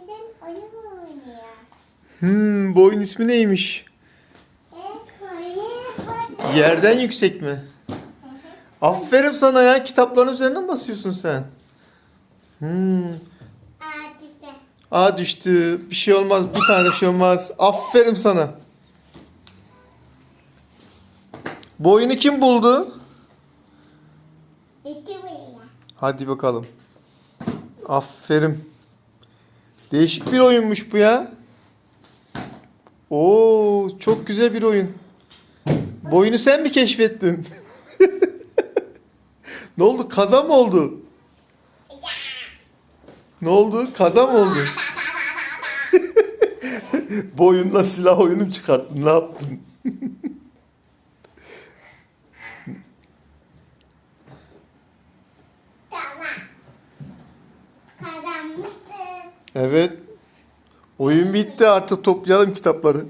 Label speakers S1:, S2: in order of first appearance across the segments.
S1: Sizin oyun mu oynuyor?
S2: Hmm, bu oyun ismi neymiş? Yerden yüksek mi? Aferin sana ya. Kitapların üzerine mi basıyorsun sen? Hmm.
S1: Aa, işte.
S2: Aa düştü. Bir şey olmaz. Bir tane bir şey olmaz. Aferin sana. Bu oyunu kim buldu?
S1: İki.
S2: Hadi bakalım. Aferin. Değişik bir oyunmuş bu ya. Oo, çok güzel bir oyun. Bu oyunu sen mi keşfettin? ne oldu? Kaza mı oldu? Ne oldu? Kaza mı oldu? bu oyunla silah oyunu çıkarttın? Ne yaptın?
S1: Tamam.
S2: Evet. Oyun bitti artık toplayalım kitapları.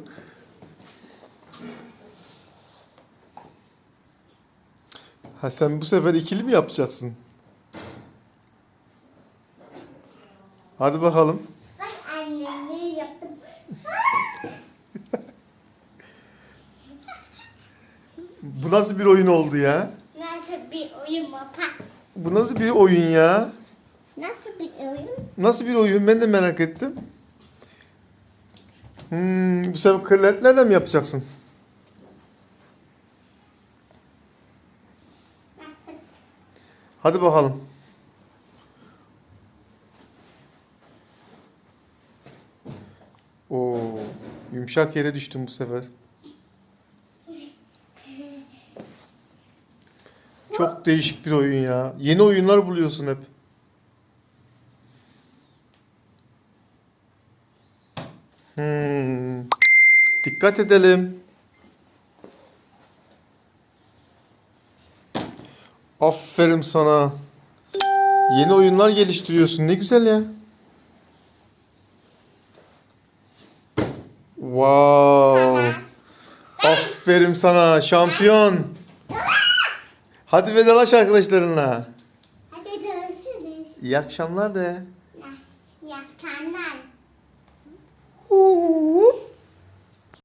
S2: Ha sen bu sefer ikili mi yapacaksın? Hadi bakalım.
S1: Bak annemi yaptım.
S2: Bu nasıl bir oyun oldu ya?
S1: Nasıl bir oyun baba?
S2: Bu nasıl bir oyun ya?
S1: Bir oyun?
S2: Nasıl bir oyun ben de merak ettim. Hmm, bu sefer kırlentlerle mi yapacaksın? Hadi bakalım. Oo, yumuşak yere düştüm bu sefer. Çok değişik bir oyun ya. Yeni oyunlar buluyorsun hep. Hmm. Dikkat edelim. Aferin sana. Yeni oyunlar geliştiriyorsun. Ne güzel ya. Wow. Aferin sana şampiyon. Hadi vedalaş arkadaşlarınla.
S1: Hadi görüşürüz.
S2: İyi akşamlar de.
S1: Senden.
S2: Hup.